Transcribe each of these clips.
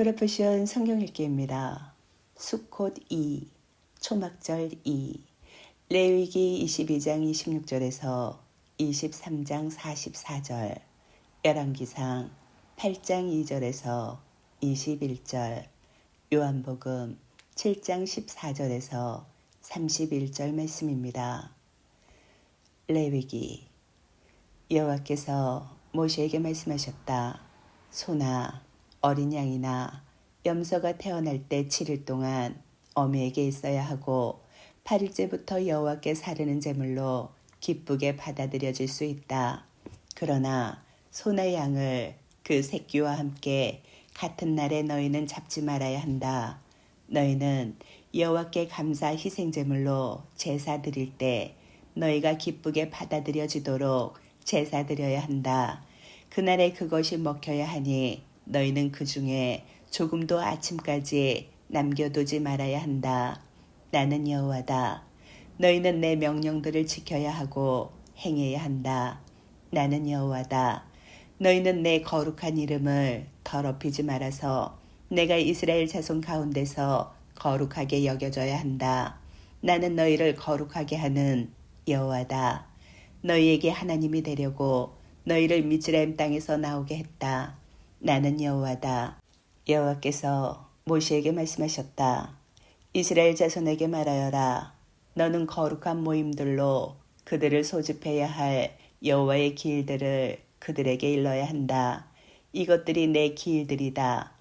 도라포션 성경 읽기입니다. 수콧 2, 초막절 2, 레위기 22장 26절에서 23장 44절, 열왕기상 8장 2절에서 21절, 요한복음 7장 14절에서 31절 말씀입니다. 레위기 여호와께서 모세에게 말씀하셨다. 소나 어린 양이나 염소가 태어날 때 7일 동안 어미에게 있어야 하고 8일째부터 여호와께 사르는 제물로 기쁘게 받아들여질 수 있다. 그러나 소나 양을 그 새끼와 함께 같은 날에 너희는 잡지 말아야 한다. 너희는 여호와께 감사 희생 제물로 제사 드릴 때 너희가 기쁘게 받아들여지도록 제사 드려야 한다. 그날에 그것이 먹혀야 하니 너희는 그 중에 조금도 아침까지 남겨두지 말아야 한다. 나는 여호와다. 너희는 내 명령들을 지켜야 하고 행해야 한다. 나는 여호와다. 너희는 내 거룩한 이름을 더럽히지 말아서 내가 이스라엘 자손 가운데서 거룩하게 여겨져야 한다. 나는 너희를 거룩하게 하는 여호와다. 너희에게 하나님이 되려고 너희를 미즈라임 땅에서 나오게 했다. 나는 여호와다. 여호와께서 모세에게 말씀하셨다. 이스라엘 자손에게 말하여라. 너는 거룩한 모임들로 그들을 소집해야 할 여호와의 길들을 그들에게 일러야 한다. 이것들이 내 길들이다.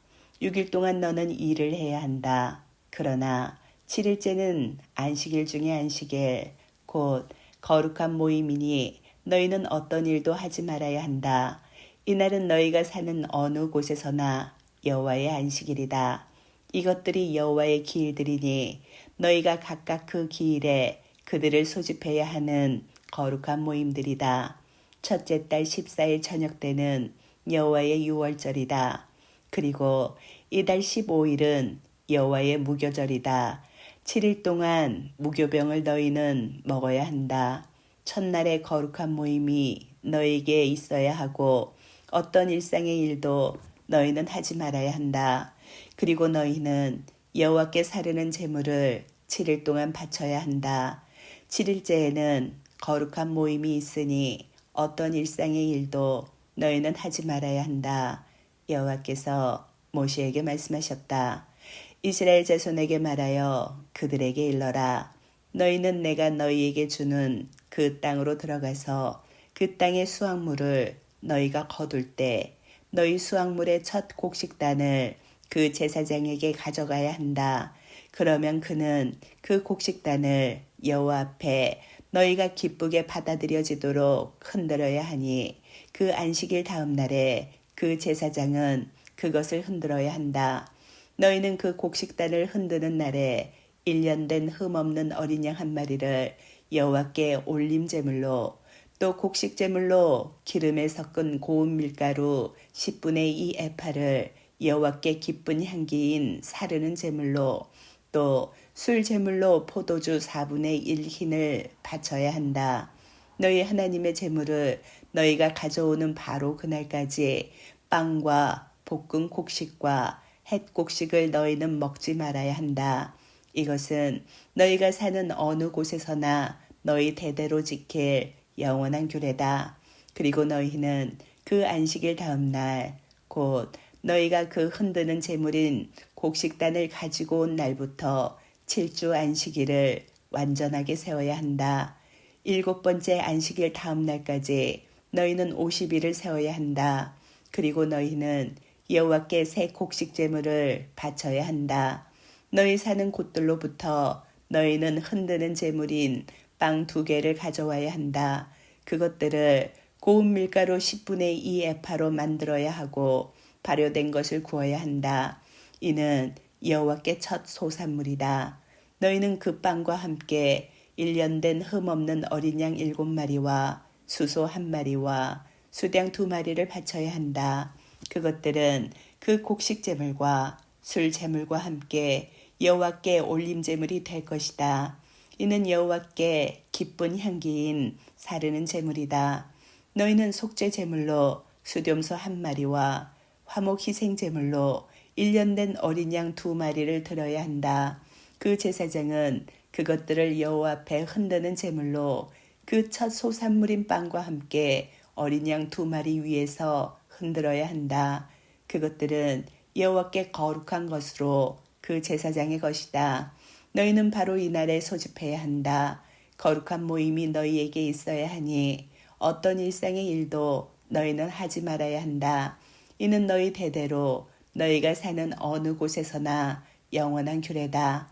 6일 동안 너는 일을 해야 한다. 그러나 7일째는 안식일 중에 안식일, 곧 거룩한 모임이니 너희는 어떤 일도 하지 말아야 한다. 이날은 너희가 사는 어느 곳에서나 여호와의 안식일이다. 이것들이 여호와의 길들이니 너희가 각각 그 기일에 그들을 소집해야 하는 거룩한 모임들이다. 첫째 달 14일 저녁 때는 여호와의 유월절이다. 그리고 이달 15일은 여호와의 무교절이다. 7일 동안 무교병을 너희는 먹어야 한다. 첫날의 거룩한 모임이 너에게 있어야 하고 어떤 일상의 일도 너희는 하지 말아야 한다. 그리고 너희는 여호와께 사르는 제물을 7일 동안 바쳐야 한다. 7일째에는 거룩한 모임이 있으니 어떤 일상의 일도 너희는 하지 말아야 한다. 여호와께서 모세에게 말씀하셨다. 이스라엘 자손에게 말하여 그들에게 일러라. 너희는 내가 너희에게 주는 그 땅으로 들어가서 그 땅의 수확물을 너희가 거둘 때 너희 수확물의 첫 곡식단을 그 제사장에게 가져가야 한다. 그러면 그는 그 곡식단을 여호와 앞에 너희가 기쁘게 받아들여지도록 흔들어야 하니 그 안식일 다음 날에 그 제사장은 그것을 흔들어야 한다. 너희는 그 곡식단을 흔드는 날에 1년 된 흠없는 어린 양 한 마리를 여호와께 올림 제물로 또 곡식 제물로 기름에 섞은 고운 밀가루 10분의 2 에파를 여호와께 기쁜 향기인 사르는 제물로 또 술 제물로 포도주 4분의 1 흰을 바쳐야 한다. 너희 하나님의 제물을 너희가 가져오는 바로 그날까지 빵과 볶은 곡식과 햇 곡식을 너희는 먹지 말아야 한다. 이것은 너희가 사는 어느 곳에서나 너희 대대로 지킬 영원한 규례다. 그리고 너희는 그 안식일 다음 날, 곧 너희가 그 흔드는 재물인 곡식단을 가지고 온 날부터 7주 안식일을 완전하게 세워야 한다. 일곱 번째 안식일 다음 날까지 너희는 50일을 세워야 한다. 그리고 너희는 여호와께 새 곡식 제물을 바쳐야 한다. 너희 사는 곳들로부터 너희는 흔드는 제물인 빵 두 개를 가져와야 한다. 그것들을 고운 밀가루 10분의 2 에파로 만들어야 하고 발효된 것을 구워야 한다. 이는 여호와께 첫 소산물이다. 너희는 그 빵과 함께 1년 된 흠없는 어린 양 일곱 마리와 수소 한 마리와 수량 두 마리를 바쳐야 한다. 그것들은 그 곡식 제물과 술 제물과 함께 여호와께 올림 제물이 될 것이다. 이는 여호와께 기쁜 향기인 사르는 제물이다. 너희는 속죄 제물로 수렴소 한 마리와 화목 희생 제물로 1년 된 어린 양 두 마리를 들어야 한다. 그 제사장은 그것들을 여호와 앞에 흔드는 제물로 그 첫 소산물인 빵과 함께 어린 양 두 마리 위에서 흔들어야 한다. 그것들은 여호와께 거룩한 것으로 그 제사장의 것이다. 너희는 바로 이날에 소집해야 한다. 거룩한 모임이 너희에게 있어야 하니 어떤 일상의 일도 너희는 하지 말아야 한다. 이는 너희 대대로 너희가 사는 어느 곳에서나 영원한 규례다.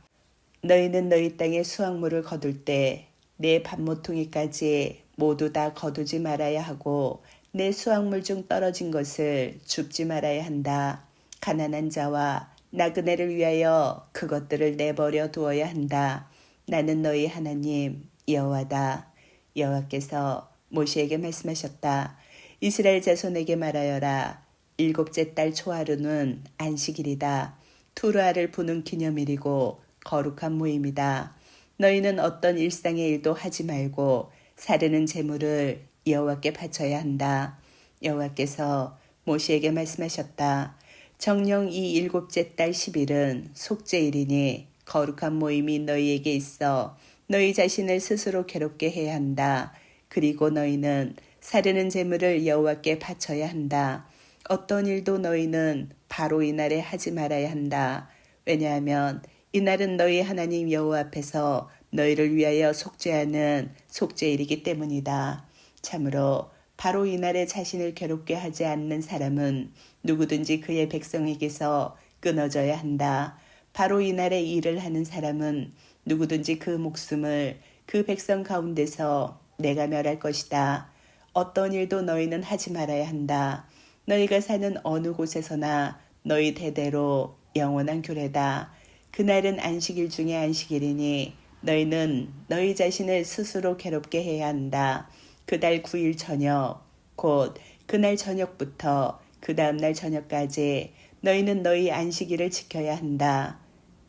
너희는 너희 땅에 수확물을 거둘 때내 밭모퉁이까지 모두 다 거두지 말아야 하고 내 수확물 중 떨어진 것을 줍지 말아야 한다. 가난한 자와 나그네를 위하여 그것들을 내버려 두어야 한다. 나는 너희 하나님 여호와다. 여호와께서 모세에게 말씀하셨다. 이스라엘 자손에게 말하여라. 일곱째 달 초하루는 안식일이다. 투르아를 부는 기념일이고 거룩한 모임이다. 너희는 어떤 일상의 일도 하지 말고 사르는 재물을 여호와께 바쳐야 한다. 여호와께서 모세에게 말씀하셨다. 정령 이 일곱째 달 10일은 속죄일이니 거룩한 모임이 너희에게 있어 너희 자신을 스스로 괴롭게 해야 한다. 그리고 너희는 사르는 재물을 여호와께 바쳐야 한다. 어떤 일도 너희는 바로 이날에 하지 말아야 한다. 왜냐하면 이날은 너희 하나님 여호와 앞에서 너희를 위하여 속죄하는 속죄일이기 때문이다. 참으로 바로 이날에 자신을 괴롭게 하지 않는 사람은 누구든지 그의 백성에게서 끊어져야 한다. 바로 이날에 일을 하는 사람은 누구든지 그 목숨을 그 백성 가운데서 내가 멸할 것이다. 어떤 일도 너희는 하지 말아야 한다. 너희가 사는 어느 곳에서나 너희 대대로 영원한 규례다. 그날은 안식일 중에 안식일이니 너희는 너희 자신을 스스로 괴롭게 해야 한다. 그달 9일 저녁, 곧 그날 저녁부터 그 다음 날 저녁까지 너희는 너희 안식일을 지켜야 한다.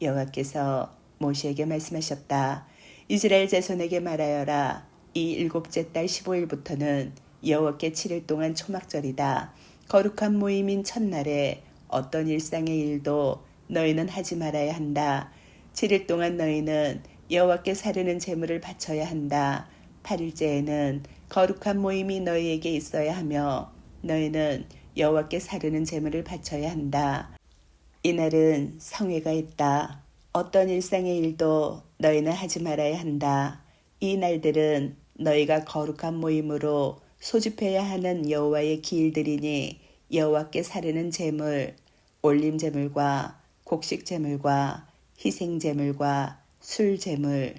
여호와께서 모세에게 말씀하셨다. 이스라엘 자손에게 말하여라. 이 일곱째 달 15일부터는 여호와께 7일 동안 초막절이다. 거룩한 모임인 첫날에 어떤 일상의 일도 너희는 하지 말아야 한다. 7일 동안 너희는 여호와께 사르는 제물을 바쳐야 한다. 8일째에는 거룩한 모임이 너희에게 있어야 하며 너희는 여호와께 사르는 제물을 바쳐야 한다. 이날은 성회가 있다. 어떤 일상의 일도 너희는 하지 말아야 한다. 이 날들은 너희가 거룩한 모임으로 소집해야 하는 여호와의 기일들이니 여호와께 사르는 제물, 올림 제물과 곡식 제물과 희생 제물과 술 제물,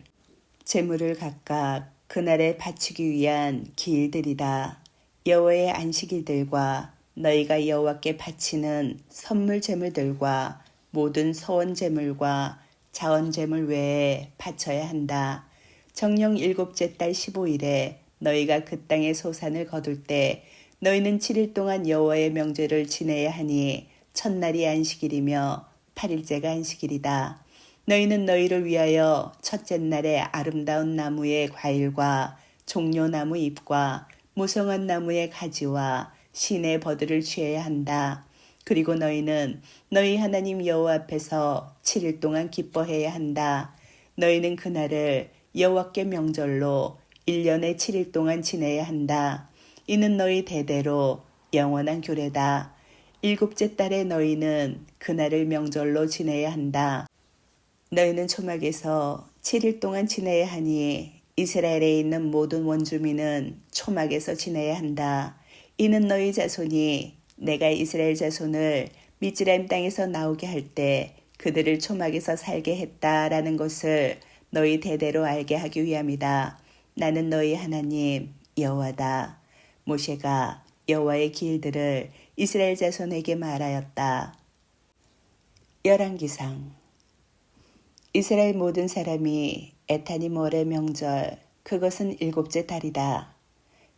제물을 각각 그날에 바치기 위한 기일들이다. 여호와의 안식일들과 너희가 여호와께 바치는 선물 제물들과 모든 서원 제물과 자원 제물 외에 바쳐야 한다. 정령 일곱째 달 15일에 너희가 그 땅의 소산을 거둘 때 너희는 7일 동안 여호와의 명제를 지내야 하니 첫날이 안식일이며 8일째가 안식일이다. 너희는 너희를 위하여 첫째 날에 아름다운 나무의 과일과 종려나무 잎과 무성한 나무의 가지와 신의 버들을 취해야 한다. 그리고 너희는 너희 하나님 여호와 앞에서 7일 동안 기뻐해야 한다. 너희는 그날을 여호와께 명절로 1년에 7일 동안 지내야 한다. 이는 너희 대대로 영원한 규례다. 일곱째 달에 너희는 그날을 명절로 지내야 한다. 너희는 초막에서 7일 동안 지내야 하니 이스라엘에 있는 모든 원주민은 초막에서 지내야 한다. 이는 너희 자손이 내가 이스라엘 자손을 미즈라임 땅에서 나오게 할 때 그들을 초막에서 살게 했다라는 것을 너희 대대로 알게 하기 위함이다. 나는 너희 하나님 여호와다. 모세가 여호와의 길들을 이스라엘 자손에게 말하였다. 열왕기상 이스라엘 모든 사람이 에타니 몰의 명절 그것은 일곱째 달이다.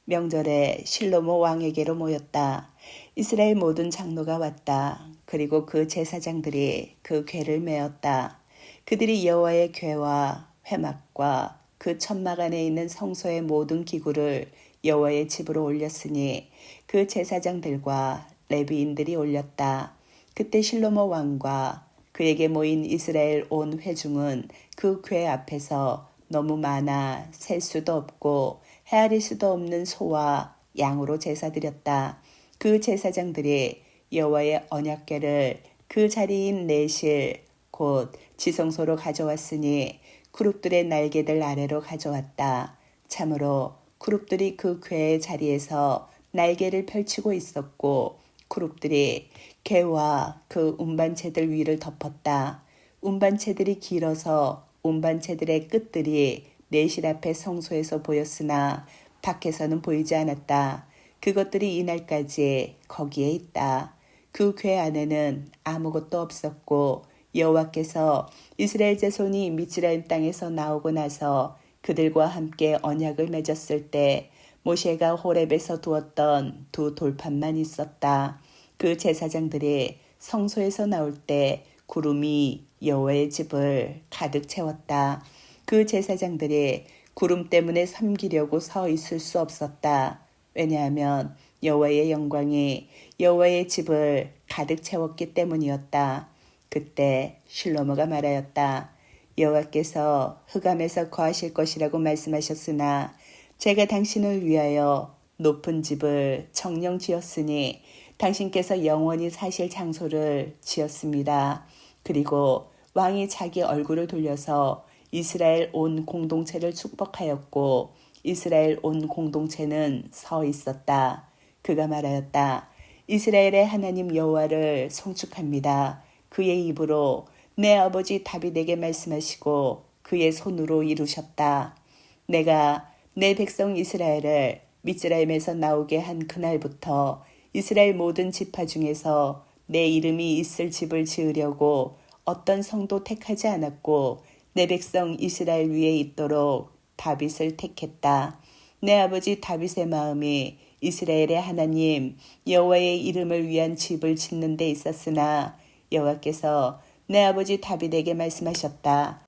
명절에 실로모 왕에게로 모였다. 이스라엘 모든 장로가 왔다. 그리고 그 제사장들이 그 궤를 메었다. 그들이 여호와의 궤와 회막과 그 천막 안에 있는 성소의 모든 기구를 여호와의 집으로 올렸으니 그 제사장들과 레비인들이 올렸다. 그때 실로모 왕과 그에게 모인 이스라엘 온 회중은 그 궤 앞에서 너무 많아 셀 수도 없고 헤아릴 수도 없는 소와 양으로 제사드렸다. 그 제사장들이 여호와의 언약궤를 그 자리인 내실 곧 지성소로 가져왔으니 그룹들의 날개들 아래로 가져왔다. 참으로 그룹들이 그 궤의 자리에서 날개를 펼치고 있었고 그룹들이 개와 그 운반체들 위를 덮었다. 운반체들이 길어서 운반체들의 끝들이 내실 앞에 성소에서 보였으나 밖에서는 보이지 않았다. 그것들이 이날까지 거기에 있다. 그 궤 안에는 아무것도 없었고 여호와께서 이스라엘 자손이 미츠라임 땅에서 나오고 나서 그들과 함께 언약을 맺었을 때 모세가 호렙에서 두었던 두 돌판만 있었다. 그 제사장들이 성소에서 나올 때 구름이 여호와의 집을 가득 채웠다. 그 제사장들이 구름 때문에 섬기려고 서 있을 수 없었다. 왜냐하면 여호와의 영광이 여호와의 집을 가득 채웠기 때문이었다. 그때 실로모가 말하였다. 여호와께서 흑암에서 거하실 것이라고 말씀하셨으나 제가 당신을 위하여 높은 집을 정령 지었으니 당신께서 영원히 사실 장소를 지었습니다. 그리고 왕이 자기 얼굴을 돌려서 이스라엘 온 공동체를 축복하였고 이스라엘 온 공동체는 서 있었다. 그가 말하였다. 이스라엘의 하나님 여호와를 송축합니다. 그의 입으로 내 아버지 다윗에게 말씀하시고 그의 손으로 이루셨다. 내가 내 백성 이스라엘을 미스라임에서 나오게 한 그날부터 이스라엘 모든 지파 중에서 내 이름이 있을 집을 지으려고 어떤 성도 택하지 않았고 내 백성 이스라엘 위에 있도록 다윗을 택했다. 내 아버지 다윗의 마음이 이스라엘의 하나님 여호와의 이름을 위한 집을 짓는 데 있었으나 여호와께서 내 아버지 다윗에게 말씀하셨다.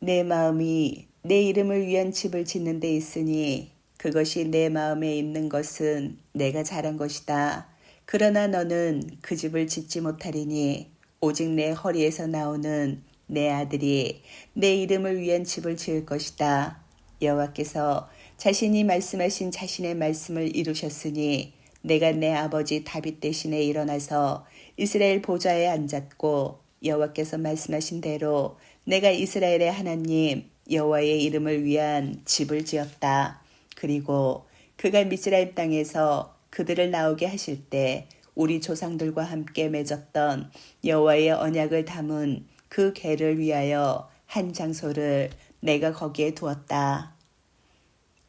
내 마음이 내 이름을 위한 집을 짓는 데 있으니 그것이 내 마음에 있는 것은 내가 잘한 것이다. 그러나 너는 그 집을 짓지 못하리니 오직 내 허리에서 나오는 내 아들이 내 이름을 위한 집을 지을 것이다. 여호와께서 자신이 말씀하신 자신의 말씀을 이루셨으니 내가 내 아버지 다윗 대신에 일어나서 이스라엘 보좌에 앉았고 여호와께서 말씀하신 대로 내가 이스라엘의 하나님 여호와의 이름을 위한 집을 지었다. 그리고 그가 미스라엘 땅에서 그들을 나오게 하실 때 우리 조상들과 함께 맺었던 여호와의 언약을 담은 그 괴를 위하여 한 장소를 내가 거기에 두었다.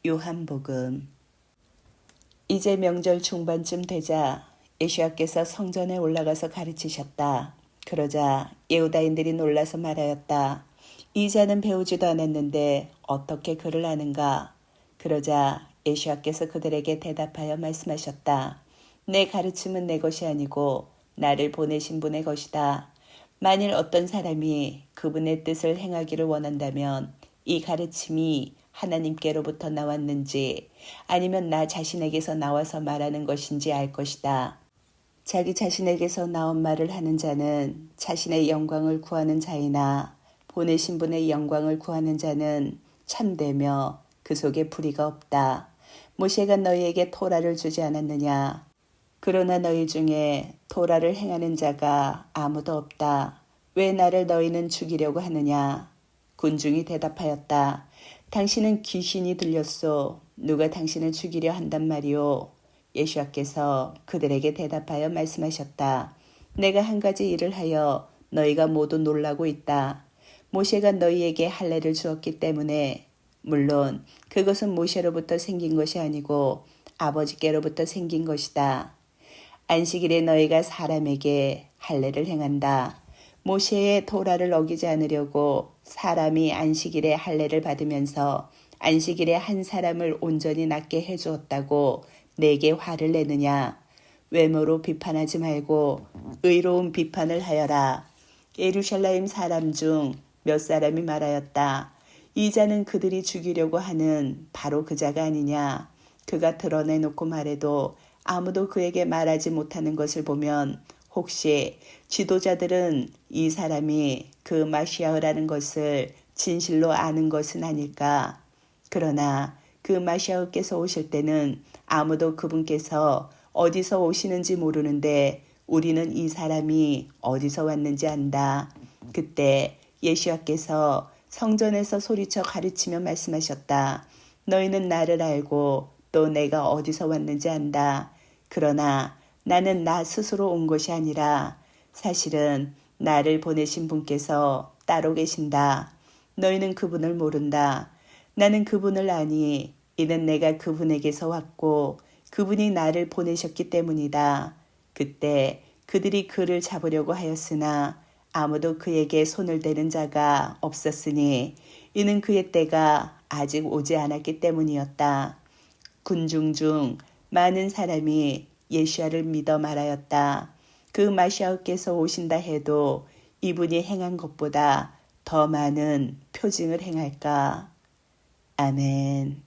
요한복음 이제 명절 중반쯤 되자 예수야께서 성전에 올라가서 가르치셨다. 그러자 예후다인들이 놀라서 말하였다. 이 자는 배우지도 않았는데 어떻게 글을 아는가? 그러자 예수야께서 그들에게 대답하여 말씀하셨다. 내 가르침은 내 것이 아니고 나를 보내신 분의 것이다. 만일 어떤 사람이 그분의 뜻을 행하기를 원한다면 이 가르침이 하나님께로부터 나왔는지 아니면 나 자신에게서 나와서 말하는 것인지 알 것이다. 자기 자신에게서 나온 말을 하는 자는 자신의 영광을 구하는 자이나 보내신 분의 영광을 구하는 자는 참되며 그 속에 불의가 없다. 모세가 너희에게 토라를 주지 않았느냐? 그러나 너희 중에 토라를 행하는 자가 아무도 없다. 왜 나를 너희는 죽이려고 하느냐? 군중이 대답하였다. 당신은 귀신이 들렸소. 누가 당신을 죽이려 한단 말이오. 예수와께서 그들에게 대답하여 말씀하셨다. 내가 한 가지 일을 하여 너희가 모두 놀라고 있다. 모세가 너희에게 할례를 주었기 때문에 물론 그것은 모세로부터 생긴 것이 아니고 아버지께로부터 생긴 것이다. 안식일에 너희가 사람에게 할례를 행한다. 모세의 토라를 어기지 않으려고 사람이 안식일에 할례를 받으면서 안식일에 한 사람을 온전히 낫게 해 주었다고 내게 화를 내느냐? 외모로 비판하지 말고 의로운 비판을 하여라. 예루샬라임 사람 중 몇 사람이 말하였다. 이 자는 그들이 죽이려고 하는 바로 그 자가 아니냐. 그가 드러내놓고 말해도 아무도 그에게 말하지 못하는 것을 보면 혹시 지도자들은 이 사람이 그 마시아흐라는 것을 진실로 아는 것은 아닐까? 그러나 그 마시아흐께서 오실 때는 아무도 그분께서 어디서 오시는지 모르는데 우리는 이 사람이 어디서 왔는지 안다. 그때 예수와께서 성전에서 소리쳐 가르치며 말씀하셨다. 너희는 나를 알고 또 내가 어디서 왔는지 안다. 그러나 나는 나 스스로 온 것이 아니라 사실은 나를 보내신 분께서 따로 계신다. 너희는 그분을 모른다. 나는 그분을 아니 이는 내가 그분에게서 왔고 그분이 나를 보내셨기 때문이다. 그때 그들이 그를 잡으려고 하였으나 아무도 그에게 손을 대는 자가 없었으니 이는 그의 때가 아직 오지 않았기 때문이었다. 군중 중 많은 사람이 예시아를 믿어 말하였다. 그 마시아께서 오신다 해도 이분이 행한 것보다 더 많은 표징을 행할까? 아멘.